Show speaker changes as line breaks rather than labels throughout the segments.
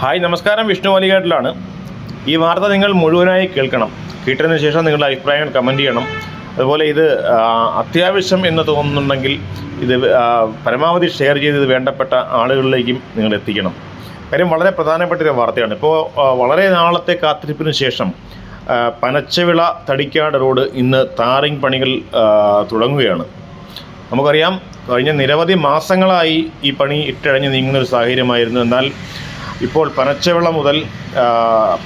Hi നമസ്കാരം. വിഷ്ണു വലികാട്ടിലാണ് ഈ വാർത്ത നിങ്ങൾ മുഴുവനായി കേൾക്കണം. കേട്ടതിന് ശേഷം നിങ്ങളുടെ അഭിപ്രായങ്ങൾ കമന്റ് ചെയ്യണം. അതുപോലെ ഇത് അത്യാവശ്യം എന്ന് തോന്നുന്നുണ്ടെങ്കിൽ ഇത് പരമാവധി ഷെയർ ചെയ്ത് ഇത് വേണ്ടപ്പെട്ട ആളുകളിലേക്കും നിങ്ങൾ എത്തിക്കണം. കാര്യം വളരെ പ്രധാനപ്പെട്ട ഒരു വാർത്തയാണ്. ഇപ്പോൾ വളരെ നാളത്തെ കാത്തിരിപ്പിന് ശേഷം പനച്ചവിള തടിക്കാട് റോഡ് ഇന്ന് താറിങ് പണികൾ തുടങ്ങുകയാണ്. നമുക്കറിയാം കഴിഞ്ഞ നിരവധി മാസങ്ങളായി ഈ പണി ഇട്ടഴഞ്ഞ് നീങ്ങുന്ന ഒരു സാഹചര്യമായിരുന്നു. എന്നാൽ ഇപ്പോൾ പനച്ചവിള മുതൽ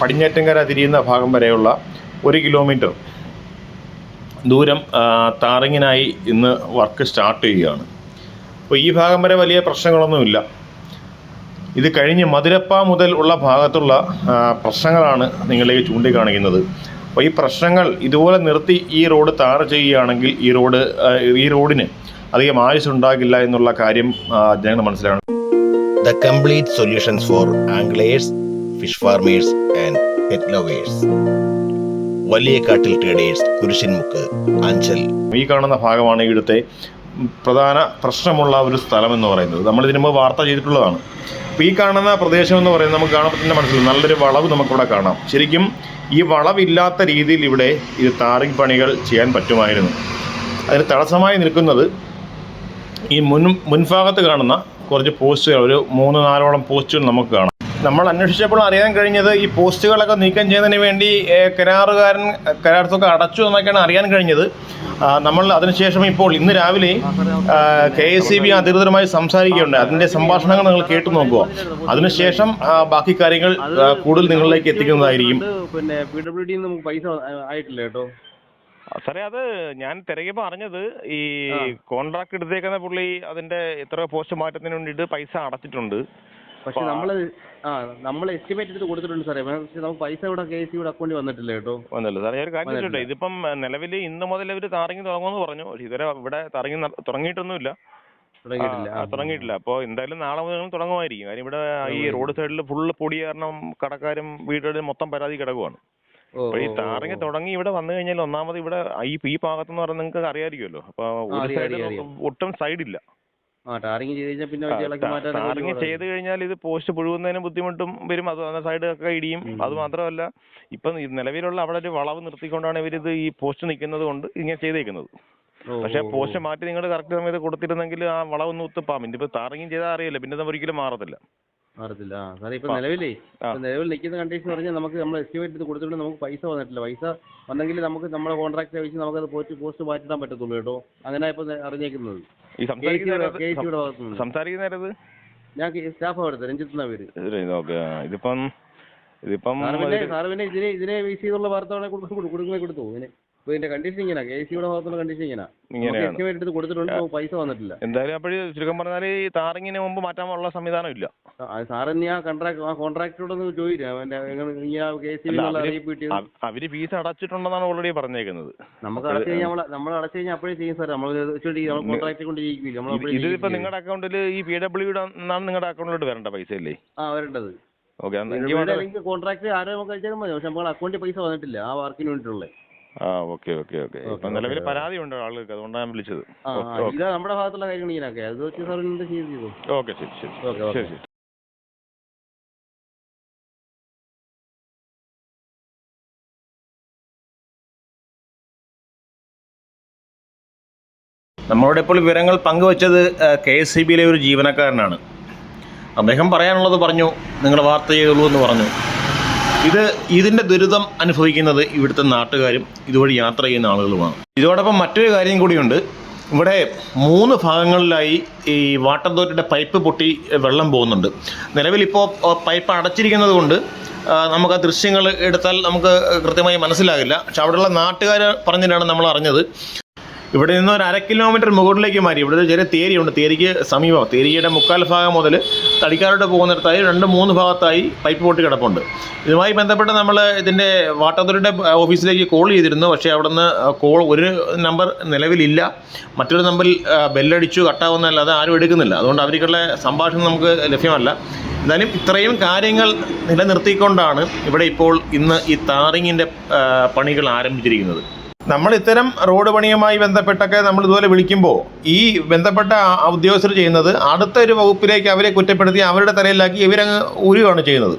പടിഞ്ഞാറ്റങ്കര തിരിയുന്ന ഭാഗം വരെയുള്ള ഒരു കിലോമീറ്റർ ദൂരം താറിങ്ങിനായി ഇന്ന് വർക്ക് സ്റ്റാർട്ട് ചെയ്യുകയാണ്. അപ്പോൾ ഈ ഭാഗം വരെ വലിയ പ്രശ്നങ്ങളൊന്നുമില്ല. ഇത് കഴിഞ്ഞ് മധുരപ്പ മുതൽ ഉള്ള ഭാഗത്തുള്ള പ്രശ്നങ്ങളാണ് നിങ്ങളെ ചൂണ്ടിക്കാണിക്കുന്നത്. അപ്പോൾ ഈ പ്രശ്നങ്ങൾ ഇതുപോലെ നിർത്തി ഈ റോഡ് താറ് ചെയ്യുകയാണെങ്കിൽ ഈ റോഡ് ഈ റോഡിന് അധികം ആയുസ് ഉണ്ടാകില്ല എന്നുള്ള കാര്യം ജനങ്ങൾ മനസ്സിലാക്കണം.
The complete solutions for anglers fish farmers and lovers. വലിയ കാട്ടിൽ ട്രേഡേഴ്സ് കുരിശിൻമുക്ക് അഞ്ചൽ.
ഈ കാണുന്ന ഭാഗമാണ് ഇവിടുത്തെ പ്രധാന പ്രശ്നമുള്ള ഒരു സ്ഥലം എന്ന് പറയുന്നത്. നമ്മൾ ഇതിനു മുമ്പ് വാർത്ത ചെയ്തിട്ടുള്ളതാണ്. അപ്പോൾ ഈ കാണുന്ന പ്രദേശം എന്ന് പറയുന്നത് നമുക്ക് കാണുമ്പോൾ തന്നെ മനസ്സിലാവും. നല്ലൊരു വളവ് നമുക്കിവിടെ കാണാം. ശരിക്കും ഈ വളവില്ലാത്ത രീതിയിൽ ഇവിടെ ഇത് താറിങ് പണികൾ ചെയ്യാൻ പറ്റുമായിരുന്നു. അതിന് തടസ്സമായി നിൽക്കുന്നത് ഈ മുൻ മുൻഭാഗത്ത് കാണുന്ന കുറച്ച് പോസ്റ്റുകൾ ഒരു മൂന്ന് നാലോളം പോസ്റ്റുകൾ നമുക്ക് കാണാം. നമ്മൾ അന്വേഷിച്ചപ്പോൾ അറിയാൻ കഴിഞ്ഞത് ഈ പോസ്റ്റുകളൊക്കെ നീക്കം ചെയ്യുന്നതിന് വേണ്ടി കരാറുകാരൻ കരാർ തുക അടച്ചു എന്നൊക്കെയാണ് അറിയാൻ കഴിഞ്ഞത്. നമ്മൾ അതിനുശേഷം ഇപ്പോൾ ഇന്ന് രാവിലെ കെ എസ് സി ബി അധികൃതരുമായി സംസാരിക്കുകയുണ്ട്. അതിന്റെ സംഭാഷണങ്ങൾ നിങ്ങൾ കേട്ടു നോക്കുക. അതിനുശേഷം ബാക്കി കാര്യങ്ങൾ കൂടുതൽ നിങ്ങളിലേക്ക് എത്തിക്കുന്നതായിരിക്കും.
പിന്നെ പി ഡബ്ല്യു ഡി നമുക്ക് പൈസ ആയിട്ടില്ല കേട്ടോ.
സാറേ അത് ഞാൻ തിരക്കിയപ്പോൾ അറിഞ്ഞത് ഈ കോൺട്രാക്ട് എടുത്തേക്കുന്ന പുള്ളി അതിന്റെ എത്ര പോസ്റ്റ് മാറ്റത്തിന് വേണ്ടിട്ട് പൈസ അടച്ചിട്ടുണ്ട്.
പക്ഷെ
നമ്മൾ ആ-
നമ്മൾ ആ നമ്മൾ എസ്റ്റിമേറ്റ് എടുത്ത് കൊടുത്തിട്ടുണ്ട് സാറേ. പക്ഷെ നമുക്ക് പൈസ ഇവിടെ കെ സി ഇവിടെ അക്കൗണ്ടിൽ വന്നിട്ടില്ല കേട്ടോ.
വന്നല്ലോ. സാറേ ഒരു കാര്യം
കേട്ടോ
ചോദിച്ചോട്ടെ ഇതിപ്പം നിലവിൽ ഇന്ന് മുതൽ ഇവർ താറങ്ങി തുടങ്ങുമെന്ന് പറഞ്ഞു. പക്ഷെ ഇതുവരെ ഇവിടെ താറങ്ങി ന- തുടങ്ങിയിട്ടൊന്നുമില്ല.
തുടങ്ങിയിട്ടില്ല.
അപ്പൊ അപ്പോൾ എന്തായാലും നാളെ മുതൽ തുടങ്ങുമായിരിക്കും. കാര്യം ഇവിടെ ഈ റോഡ് സൈഡിൽ ഫുള്ള് പൊടി കാരണം കടക്കാരും വീടുകളിലും മൊത്തം പരാതി കിടക്കുവാണ്.
ഓ,
അപ്പോൾ ഈ
ഓ.
തുടങ്ങി ഇവിടെ വന്നു കഴിഞ്ഞാൽ ഒന്നാമത് ഇവിടെ ഈ ഈ ഭാഗത്തെന്ന് പറഞ്ഞാൽ നിങ്ങൾക്ക് അറിയാമായിരിക്കുമല്ലോ. അപ്പൊ ഒരു
സൈഡ്.
ഒട്ടും സൈഡില്ല.
ആ ടാറിങ് ചെയ്ത് കഴിഞ്ഞാൽ
ടാറിങ് ഇത് പോസ്റ്റ് പുഴുകുന്നതിന് ബുദ്ധിമുട്ടും വരും. അത് സൈഡ് ഒക്കെ ഇടിയും. അത് മാത്രമല്ല ഇപ്പൊ നിലവിലുള്ള അവിടെ ഒരു വളവ് നിർത്തിക്കൊണ്ടാണ് ഇവരിത് ഈ പോസ്റ്റ് നിൽക്കുന്നത് കൊണ്ട് ഇങ്ങനെ ചെയ്തേക്കുന്നത്. പക്ഷെ പോസ്റ്റ് മാറ്റി നിങ്ങൾ കറക്റ്റ് സമയത്ത് കൊടുത്തിരുന്നെങ്കിൽ ആ വളവൊന്ന് ഒത്തുപ്പാം. ഇതിപ്പോ ടാറിങ് ചെയ്താൽ അറിയില്ല. പിന്നെ ഒരിക്കലും മാറത്തില്ല.
മാറത്തില്ല. ആ സാറേ ഇപ്പൊ നിലവിലെ. നിലവിൽ നിൽക്കുന്ന കണ്ടീഷൻ പറഞ്ഞാൽ നമുക്ക് നമ്മൾ എസ്റ്റിമേറ്റ് എടുത്ത് കൊടുത്തിട്ട് നമുക്ക് പൈസ വന്നിട്ടില്ല. പൈസ വന്നെങ്കിൽ നമുക്ക് നമ്മുടെ കോൺട്രാക്ട് വെച്ച് അത് പോസ്റ്റ് പോസ്റ്റ് മാറ്റിടാൻ പറ്റത്തുള്ളൂ കേട്ടോ. അങ്ങനെ ഇപ്പൊ അറിഞ്ഞേക്കുന്നത്.
ഈ സംസാരിക്കുന്ന സംസാരിക്കുന്ന
ഞാൻ സ്റ്റാഫ് അവിടുത്തെ രഞ്ജിത്ത് എന്നാ പേര്?
ഇതിപ്പം ഇതിപ്പം
സാറ് പിന്നെ ഇതിനെ ഇതിനെ ബേസ് ചെയ്തുള്ള വാർത്തകളെ കൊടുക്കുമ്പോൾ കൊടുത്തു ഇതിന് ഇപ്പൊ ഇതിന്റെ കണ്ടീഷൻ ഇങ്ങനെ. കെ സിയുടെ ഭാഗത്തുള്ള കണ്ടീഷൻ ഇങ്ങനെ. എസ്റ്റിമേറ്റ് എടുത്ത് കൊടുത്തിട്ടുണ്ട് പൈസ വന്നിട്ടില്ല.
എന്തായാലും അപ്പോഴ് ചുരുക്കം പറഞ്ഞാൽ ഈ താറിങ്ങിന് മുമ്പ് മാറ്റാനുള്ള സംവിധാനം ഇല്ല.
സാറ് നീ ആ കോൺട്രാക്ട് ആ കോൺട്രാക്ടറോടൊന്ന് ചോദിക്കാം. സി
അവർ ഫീസ് അടച്ചിട്ടുണ്ടെന്നാണ് ഓൾറെഡി പറഞ്ഞേക്കുന്നത്.
നമുക്ക് അടച്ചു കഴിഞ്ഞാൽ നമ്മൾ നമ്മൾ അടച്ചു കഴിഞ്ഞാൽ അപ്പോഴേ ചെയ്യും സാർ നമ്മൾ നമ്മൾ കോൺട്രാക്ട് കൊണ്ട് ജയിക്കില്ല നമ്മൾ
ഇതിപ്പോ നിങ്ങളുടെ അക്കൗണ്ടിൽ ഈ പി ഡബ്ല്യൂടെ നിന്നാണ് നിങ്ങളുടെ അക്കൗണ്ടിലോട്ട് വരേണ്ട പൈസ അല്ലേ
ആ വരേണ്ടത്.
ഓക്കെ
കോൺട്രാക്ട് ആരോ നമുക്ക് അയച്ചാൽ മതി. പക്ഷെ നമ്മുടെ അക്കൗണ്ടിൽ പൈസ വന്നിട്ടില്ല ആ വർക്കിന് വേണ്ടിയിട്ടുള്ളത്
ആ ഓക്കെ ഓക്കെ ഓക്കെ. ഇപ്പൊ നിലവിൽ. പരാതി ഉണ്ട് ആളുകൾക്ക് അതുകൊണ്ടാണ് ഞാൻ വിളിച്ചത്.
ഇതാ നമ്മുടെ ഭാഗത്തുള്ള കാര്യങ്ങൾ ഇങ്ങനെയൊക്കെ. അത് വെച്ച് സാർ എന്ത് ചെയ്ത് ചെയ്തു.
ഓക്കെ ശരി ശരി. ശരി ശരി നമ്മളോട് ഇപ്പോൾ വിവരങ്ങൾ പങ്കുവച്ചത് കെ എസ് സി ബിയിലെ ഒരു ജീവനക്കാരനാണ്. അദ്ദേഹം പറയാനുള്ളത് പറഞ്ഞു നിങ്ങൾ വാർത്ത ചെയ്തോളൂ എന്ന് പറഞ്ഞു. ഇത് ഇതിന്റെ ദുരിതം അനുഭവിക്കുന്നത് ഇവിടുത്തെ നാട്ടുകാരും ഇതുവഴി യാത്ര ചെയ്യുന്ന ആളുകളുമാണ്. ഇതോടൊപ്പം മറ്റൊരു കാര്യം കൂടിയുണ്ട്. ഇവിടെ മൂന്ന് ഭാഗങ്ങളിലായി ഈ വാട്ടർ അതോറിറ്റിയുടെ പൈപ്പ് പൊട്ടി വെള്ളം പോകുന്നുണ്ട്. നിലവിലിപ്പോൾ പൈപ്പ് അടച്ചിരിക്കുന്നത് കൊണ്ട് നമുക്ക് ആ ദൃശ്യങ്ങൾ എടുത്താൽ നമുക്ക് കൃത്യമായി മനസ്സിലാകില്ല. പക്ഷെ അവിടെയുള്ള നാട്ടുകാർ പറഞ്ഞിട്ടാണ് നമ്മൾ അറിഞ്ഞത്. ഇവിടെ നിന്ന് ഒരു അര കിലോമീറ്റർ മുകളിലേക്ക് മാറി. ഇവിടെ ചെറിയ തേരിയുണ്ട്. തേരിക്ക് സമീപം തേരിയുടെ മുക്കാൽ ഭാഗം മുതൽ തടിക്കാരോട്ട് പോകുന്നിടത്തായി രണ്ട് മൂന്ന് ഭാഗത്തായി പൈപ്പ് പൊട്ടി കിടപ്പുണ്ട്. ഇതുമായി ബന്ധപ്പെട്ട് നമ്മൾ ഇതിന്റെ വാട്ടർ അതോറിറ്റിയുടെ ഓഫീസിലേക്ക് കോൾ ചെയ്തിരുന്നു. പക്ഷേ അവിടുന്ന് കോൾ ഒരു നമ്പർ നിലവിലില്ല. മറ്റൊരു നമ്പറിൽ ബെല്ലടിച്ചു കട്ടാവുന്നതല്ലാതെ ആരും എടുക്കുന്നില്ല. അതുകൊണ്ട് അവർക്കുള്ള സംഭാഷണം നമുക്ക് ലഭ്യമല്ല. എന്നാലും ഇത്രയും കാര്യങ്ങൾ നിലനിർത്തിക്കൊണ്ടാണ് ഇവിടെ ഇപ്പോൾ ഇന്ന് ഈ താറിങ്ങിന്റെ പണികൾ ആരംഭിച്ചിരിക്കുന്നത്. നമ്മൾ ഇത്തരം റോഡ് പണിയുമായി ബന്ധപ്പെട്ടൊക്കെ നമ്മൾ ഇതുപോലെ വിളിക്കുമ്പോൾ ഈ ബന്ധപ്പെട്ട ഉദ്യോഗസ്ഥർ ചെയ്യുന്നത് അടുത്ത ഒരു വകുപ്പിലേക്ക് അവരെ കുറ്റപ്പെടുത്തി അവരുടെ തലയിലാക്കി ഇവരങ്ങ് ഊരുകയാണ് ചെയ്യുന്നത്.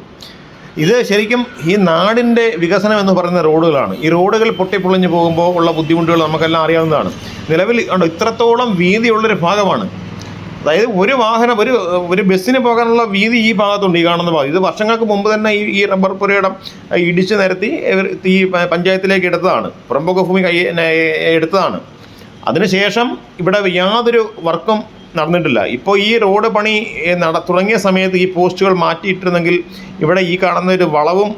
ഇത് ശരിക്കും ഈ നാടിന്റെ വികസനം എന്ന് പറയുന്ന റോഡുകളാണ്. ഈ റോഡുകൾ പൊട്ടിപ്പൊളിഞ്ഞു പോകുമ്പോൾ ഉള്ള ബുദ്ധിമുട്ടുകൾ നമുക്കെല്ലാം അറിയാവുന്നതാണ്. നിലവിൽ ഇത്രത്തോളം വീതിയുള്ളൊരു ഭാഗമാണ്. അതായത് ഒരു വാഹനം ഒരു ഒരു ബസ്സിന് പോകാനുള്ള വീതി ഈ ഭാഗത്തുണ്ട് ഈ കാണുന്ന ഭാഗം. ഇത് വർഷങ്ങൾക്ക് മുമ്പ് തന്നെ ഈ ഈ റബ്ബർ പുരയിടം ഇടിച്ച് നിരത്തി ഈ പഞ്ചായത്തിലേക്ക് എടുത്തതാണ്. പുറമ്പോക്ക് ഭൂമി കൈ എടുത്തതാണ്. അതിനുശേഷം ഇവിടെ യാതൊരു വർക്കും നടന്നിട്ടില്ല. ഇപ്പോൾ ഈ റോഡ് പണി നട തുടങ്ങിയ സമയത്ത് ഈ പോസ്റ്റുകൾ മാറ്റിയിട്ടിരുന്നെങ്കിൽ ഇവിടെ ഈ കാണുന്ന ഒരു വളവും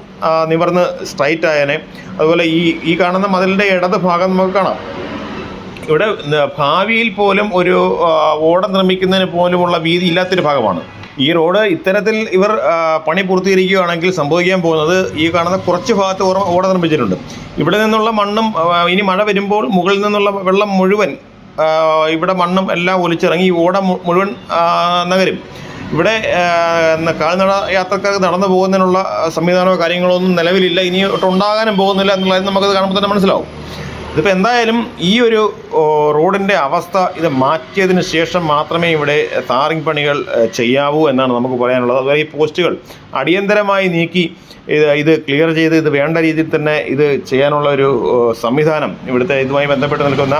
നിവർന്ന് സ്ട്രൈറ്റ് ആയേനെ അതുപോലെ ഈ ഈ കാണുന്ന മതിലിന്റെ ഇടത് ഭാഗം നമുക്ക് കാണാം. ഇവിടെ ഭാവിയിൽ പോലും ഒരു ഓടം നിർമ്മിക്കുന്നതിന് പോലുമുള്ള വീതി ഇല്ലാത്തൊരു ഭാഗമാണ്. ഈ റോഡ് ഇത്തരത്തിൽ ഇവർ പണി പൂർത്തീകരിക്കുകയാണെങ്കിൽ സംഭവിക്കാൻ പോകുന്നത് ഈ കാണുന്ന കുറച്ച് ഭാഗത്ത് ഓട നിർമ്മിച്ചിട്ടുണ്ട്. ഇവിടെ നിന്നുള്ള മണ്ണും ഇനി മഴ വരുമ്പോൾ മുകളിൽ നിന്നുള്ള വെള്ളം മുഴുവൻ ഇവിടെ മണ്ണും എല്ലാം ഒലിച്ചിറങ്ങി ഓട മുഴുവൻ നഗരും ഇവിടെ കാൽനട യാത്രക്കാർക്ക് നടന്നു പോകുന്നതിനുള്ള സംവിധാനമോ കാര്യങ്ങളോ ഒന്നും നിലവിലില്ല. ഇനി ഉണ്ടാകാനും പോകുന്നില്ല എന്നുള്ളത് നമുക്കത് കാണുമ്പോൾ തന്നെ മനസ്സിലാവും. ഇതിപ്പോൾ എന്തായാലും ഈ ഒരു റോഡിന്റെ അവസ്ഥ ഇത് മാറ്റിയതിന് ശേഷം മാത്രമേ ഇവിടെ താറിങ് പണികൾ ചെയ്യാവൂ എന്നാണ് നമുക്ക് പറയാനുള്ളത്. അതുപോലെ ഈ പോസ്റ്റുകൾ അടിയന്തരമായി നീക്കി ഇത് ഇത് ക്ലിയർ ചെയ്ത് ഇത് വേണ്ട രീതിയിൽ തന്നെ ഇത് ചെയ്യാനുള്ള ഒരു സംവിധാനം ഇവിടുത്തെ ഇതുമായി ബന്ധപ്പെട്ട് നിൽക്കുന്ന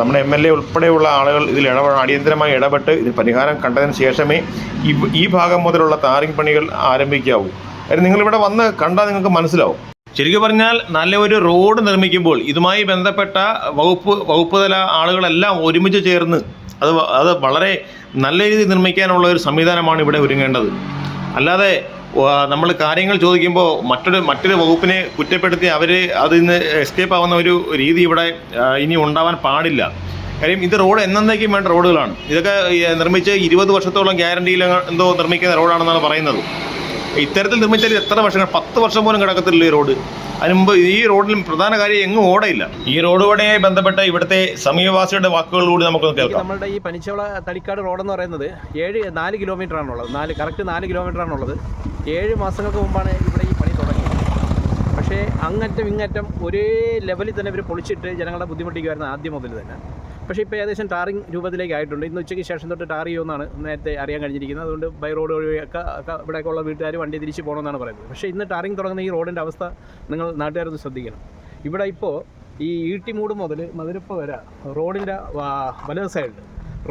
നമ്മുടെ എം എൽ എ ഉൾപ്പെടെയുള്ള ആളുകൾ ഇതിൽ ഇടപെട അടിയന്തരമായി ഇടപെട്ട് ഇതിന് പരിഹാരം കണ്ടതിന് ശേഷമേ ഈ ഈ ഭാഗം മുതലുള്ള താറിങ് പണികൾ ആരംഭിക്കാവൂ. കാര്യം നിങ്ങളിവിടെ വന്ന് കണ്ടാൽ നിങ്ങൾക്ക് മനസ്സിലാവും. ശരിക്കും പറഞ്ഞാൽ നല്ല ഒരു റോഡ് നിർമ്മിക്കുമ്പോൾ ഇതുമായി ബന്ധപ്പെട്ട വകുപ്പ് വകുപ്പ് തല ആളുകളെല്ലാം ഒരുമിച്ച് ചേർന്ന് അത് അത് വളരെ നല്ല രീതിയിൽ നിർമ്മിക്കാനുള്ള ഒരു സംവിധാനമാണ് ഇവിടെ ഒരുങ്ങേണ്ടത്. അല്ലാതെ നമ്മൾ കാര്യങ്ങൾ ചോദിക്കുമ്പോൾ മറ്റൊരു മറ്റൊരു വകുപ്പിനെ കുറ്റപ്പെടുത്തി അവർ അതിൽ നിന്ന് എസ്കേപ്പ് ആവുന്ന ഒരു രീതി ഇവിടെ ഇനി ഉണ്ടാവാൻ പാടില്ല. കാര്യം ഇത് റോഡ് എന്നേക്കും വേണ്ട റോഡുകളാണ്. ഇതൊക്കെ നിർമ്മിച്ച് ഇരുപത് വർഷത്തോളം ഗ്യാരണ്ടിയിൽ എന്തോ നിർമ്മിക്കുന്ന റോഡാണെന്നാണ് പറയുന്നത്. ഇത്തരത്തിൽ നിർമ്മിച്ചാൽ ഇത് എത്ര വർഷങ്ങൾ പത്ത് വർഷം പോലും കിടക്കത്തില്ല ഈ റോഡ്. അതിന് മുമ്പ് ഈ റോഡിൽ പ്രധാന കാര്യം എങ്ങും ഓടയില്ല. ഈ റോഡ് പണിയുമായി ബന്ധപ്പെട്ട ഇവിടുത്തെ സമീപവാസിയുടെ വാക്കുകൾ കൂടി നമുക്കൊന്ന് കേൾക്കാം.
നമ്മുടെ ഈ പനിച്ചവള തടിക്കാട് എന്ന് പറയുന്നത് ഏഴ് നാല് കിലോമീറ്റർ ആണുള്ളത് നാല് കറക്റ്റ് നാല് കിലോമീറ്റർ ആണുള്ളത് ഏഴ് മാസങ്ങൾക്ക് മുമ്പാണ് ഇവിടെ ഈ പണി തുടങ്ങിയത്. പക്ഷേ അങ്ങറ്റം ഇങ്ങറ്റം ഒരേ ലെവലിൽ തന്നെ ഇവർ പൊളിച്ചിട്ട് ജനങ്ങളെ ബുദ്ധിമുട്ടിക്കുമായിരുന്നു ആദ്യം മുതൽ തന്നെ. പക്ഷേ ഇപ്പോൾ ഏകദേശം ടാറിങ് രൂപത്തിലേക്ക് ആയിട്ടുണ്ട്. ഇന്ന് ഉച്ചയ്ക്ക് ശേഷം തൊട്ട് ടാർ ചെയ്യുമെന്നാണ് നേരത്തെ അറിയാൻ കഴിഞ്ഞിരിക്കുന്നത്. അതുകൊണ്ട് ബൈ റോഡ് വഴിയൊക്കെ ഇവിടെയൊക്കെ ഉള്ള വീട്ടുകാർ വണ്ടി തിരിച്ച് പോകണമെന്നാണ് പറയുന്നത്. പക്ഷേ ഇന്ന് ടാറിങ് തുടങ്ങുന്ന ഈ റോഡിന്റെ അവസ്ഥ നിങ്ങൾ നാട്ടുകാരൊന്ന് ശ്രദ്ധിക്കണം. ഇവിടെ ഇപ്പോൾ ഈ ഈട്ടി മൂട് മുതൽ മധുരപ്പ വരെ റോഡിന്റെ വലത് സൈഡിൽ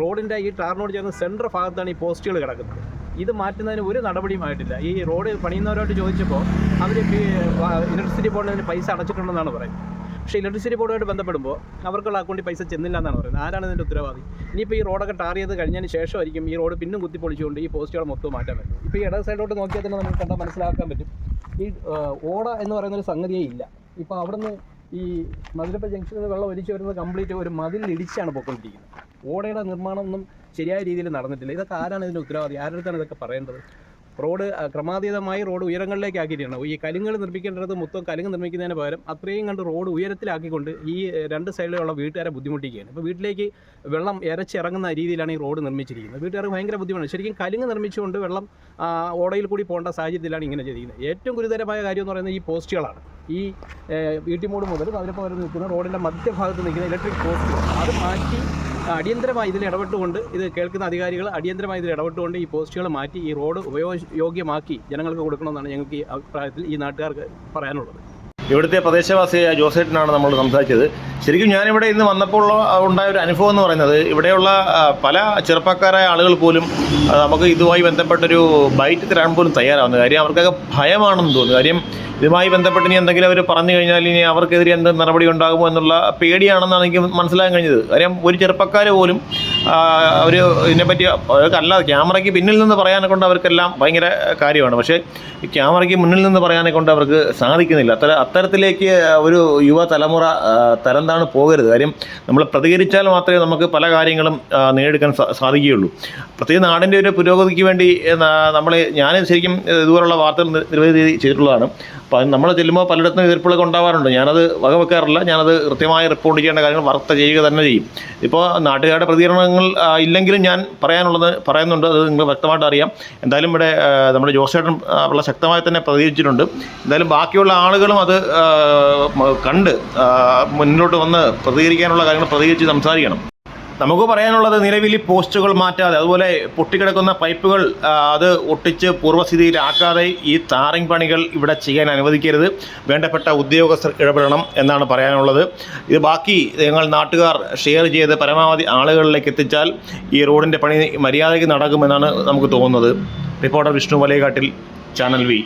റോഡിന്റെ ഈ ടാറിനോട് ചേർന്ന് സെൻട്രൽ ഭാഗത്താണ് ഈ പോസ്റ്റുകൾ കിടക്കുന്നത്. ഇത് മാറ്റുന്നതിന് ഒരു നടപടിയുമായിട്ടില്ല ഈ റോഡ് പണിയുന്നവരോട് ചോദിച്ചപ്പോൾ അവർ ഇലക്ട്രിസിറ്റി ബോർഡിന് പൈസ അടച്ചിട്ടുണ്ടെന്നാണ് പറയുന്നത്. പക്ഷേ ഇലക്ട്രിസിറ്റി ബോർഡുമായിട്ട് ബന്ധപ്പെടുമ്പോൾ അവർക്കുള്ള അക്കൗണ്ടിൽ പൈസ ചെന്നില്ല എന്നാണ് പറയുന്നത്. ആരാണ് ഇതിന്റെ ഉത്തരവാദി? ഇനിയിപ്പോൾ ഈ റോഡൊക്കെ ടാർ ചെയ്ത് കഴിഞ്ഞതിന് ശേഷമായിരിക്കും ഈ റോഡ് പിന്നും കുത്തിപ്പൊളിച്ചുകൊണ്ട് ഈ പോസ്റ്റുകൾ മൊത്തം മാറ്റാൻ പറ്റും. ഇപ്പോൾ ഈ ഇട സൈഡിലോട്ട് നോക്കിയാൽ തന്നെ നമുക്ക് കണ്ടാൽ മനസ്സിലാക്കാൻ പറ്റും. ഈ ഓട എന്ന് പറയുന്ന ഒരു സംഗതിയേ ഇല്ല. ഇപ്പോൾ അവിടുന്ന് ഈ മതിലപ്പ ജംഗ്ഷനിൽ വെള്ളം ഒലിച്ച് വരുന്നത് കംപ്ലീറ്റ് ഒരു മതിലിടിച്ചാണ് പൊയ്ക്കൊണ്ടിരിക്കുന്നത് ഓടയുടെ നിർമ്മാണം ഒന്നും ശരിയായ രീതിയിൽ നടന്നിട്ടില്ല. ഇതൊക്കെ ആരാണ് ഇതിന്റെ ഉത്തരവാദി? ആരുടെ ഇതൊക്കെ പറയേണ്ടത്? റോഡ് ക്രമാതീതമായി റോഡ് ഉയരങ്ങളിലേക്ക് ആക്കിയിട്ടുണ്ട് ഈ കലുങ്ങൾ നിർമ്മിക്കേണ്ടത് മൊത്തം കലുങ്ങ് നിർമ്മിക്കുന്നതിന് പകരം അത്രയും കണ്ട് റോഡ് ഉയരത്തിലാക്കിക്കൊണ്ട് ഈ രണ്ട് സൈഡിലുള്ള വീട്ടുകാരെ ബുദ്ധിമുട്ടിക്കുകയാണ്. ഇപ്പോൾ വീട്ടിലേക്ക് വെള്ളം ഇരച്ചിറങ്ങുന്ന രീതിയിലാണ് ഈ റോഡ് നിർമ്മിച്ചിരിക്കുന്നത്. വീട്ടുകാർക്ക് ഭയങ്കര ബുദ്ധിമുട്ടാണ്. ശരിക്കും കലുങ്ങ് നിർമ്മിച്ചുകൊണ്ട് വെള്ളം ഓടയിൽ കൂടി പോകേണ്ട സാഹചര്യത്തിലാണ് ഇങ്ങനെ ചെയ്തിരിക്കുന്നത്. ഏറ്റവും ഗുരുതരമായ കാര്യം എന്ന് പറയുന്നത് ഈ പോസ്റ്റുകളാണ്. ഈ വീട്ടിമോട് മുതൽ അതിനൊപ്പം വരെ നിൽക്കുന്ന റോഡിന്റെ മധ്യഭാഗത്ത് നിൽക്കുന്ന ഇലക്ട്രിക് പോസ്റ്റുകൾ. അത് മാറ്റി അടിയന്തരമായി ഇതിൽ ഇടപെട്ടുകൊണ്ട് ഇത് കേൾക്കുന്ന അധികാരികൾ അടിയന്തരമായി ഇതിൽ ഇടപെട്ടുകൊണ്ട് ഈ പോസ്റ്റുകൾ മാറ്റി ഈ റോഡ് ഉപയോഗയോഗ്യമാക്കി ജനങ്ങൾക്ക് കൊടുക്കണമെന്നാണ് ഞങ്ങൾക്ക് ഈ അഭിപ്രായത്തിൽ ഈ നാട്ടുകാർക്ക് പറയാനുള്ളത്.
ഇവിടുത്തെ പ്രദേശവാസിയായ ജോസേട്ടനാണ് നമ്മൾ സംസാരിച്ചത്. ശരിക്കും ഞാനിവിടെ ഇന്ന് വന്നപ്പോൾ ഉണ്ടായ ഒരു അനുഭവം എന്ന് പറയുന്നത് ഇവിടെയുള്ള പല ചെറുപ്പക്കാരായ ആളുകൾ പോലും നമുക്ക് ഇതുമായി ബന്ധപ്പെട്ടൊരു ബൈറ്റ് തരാൻ പോലും തയ്യാറാവുന്നത് കാര്യം അവർക്കൊക്കെ ഭയമാണെന്ന് തോന്നുന്നു. കാര്യം ഇതുമായി ബന്ധപ്പെട്ട് ഇനി എന്തെങ്കിലും അവർ പറഞ്ഞു കഴിഞ്ഞാൽ ഇനി അവർക്കെതിരെ എന്ത് നടപടി ഉണ്ടാകുമോ എന്നുള്ള പേടിയാണെന്നാണ് എനിക്ക് മനസ്സിലാക്കാൻ കഴിഞ്ഞത്. കാര്യം ഒരു ചെറുപ്പക്കാർ പോലും അവർ ഇതിനെപ്പറ്റി അവർക്കല്ല ക്യാമറയ്ക്ക് പിന്നിൽ നിന്ന് പറയാനെ കൊണ്ട് അവർക്കെല്ലാം ഭയങ്കര കാര്യമാണ്. പക്ഷേ ക്യാമറയ്ക്ക് മുന്നിൽ നിന്ന് പറയാനെ കൊണ്ട് അവർക്ക് സാധിക്കുന്നില്ല. അത്തര അത്തരത്തിലേക്ക് ഒരു യുവതലമുറ തലമുറ തരംതാണ് പോകരുത്. കാര്യം നമ്മൾ പ്രതികരിച്ചാൽ മാത്രമേ നമുക്ക് പല കാര്യങ്ങളും നേടിക്കാൻ സാധിക്കുകയുള്ളൂ. പ്രത്യേക നാടിന്റെ ഒരു പുരോഗതിക്ക് വേണ്ടി നമ്മൾ ഞാൻ ശരിക്കും ഇതുപോലുള്ള വാർത്തകൾ നിരവധി ചെയ്തിട്ടുള്ളതാണ്. അപ്പോൾ നമ്മൾ ചെല്ലുമ്പോൾ പലയിടത്തും എതിർപ്പുകളൊക്കെ ഉണ്ടാവാറുണ്ട്. ഞാനത് വകവെക്കാറില്ല. ഞാനത് കൃത്യമായി റിപ്പോർട്ട് ചെയ്യേണ്ട കാര്യങ്ങൾ വാർത്ത ചെയ്യുക തന്നെ ചെയ്യും. ഇപ്പോൾ നാട്ടുകാരുടെ പ്രതികരണങ്ങൾ ഇല്ലെങ്കിലും ഞാൻ പറയാനുള്ളത് പറയുന്നുണ്ട്. അത് നിങ്ങൾ വ്യക്തമായിട്ട് അറിയാം. എന്തായാലും ഇവിടെ നമ്മുടെ ജോസേട്ടൻ വളരെ ശക്തമായി തന്നെ പ്രതികരിച്ചിട്ടുണ്ട്. എന്തായാലും ബാക്കിയുള്ള ആളുകളും അത് കണ്ട് മുന്നോട്ട് വന്ന് പ്രതികരിക്കാനുള്ള കാര്യങ്ങൾ പ്രതികരിച്ച് സംസാരിക്കണം. നമുക്ക് പറയാനുള്ളത് നിലവിൽ പോസ്റ്റുകൾ മാറ്റാതെ അതുപോലെ പൊട്ടിക്കിടക്കുന്ന പൈപ്പുകൾ അത് ഒട്ടിച്ച് പൂർവസ്ഥിതിയിലാക്കാതെ ഈ താറിങ് പണികൾ ഇവിടെ ചെയ്യാൻ അനുവദിക്കരുത്. വേണ്ടപ്പെട്ട ഉദ്യോഗസ്ഥർ ഇടപെടണം എന്നാണ് പറയാനുള്ളത്. ഇത് ബാക്കി ഞങ്ങൾ നാട്ടുകാർ ഷെയർ ചെയ്ത് പരമാവധി ആളുകളിലേക്ക് എത്തിച്ചാൽ ഈ റോഡിന്റെ പണി മര്യാദയ്ക്ക് നടക്കുമെന്നാണ് നമുക്ക് തോന്നുന്നത്. Reporter Vishnu Valayakattil channel V.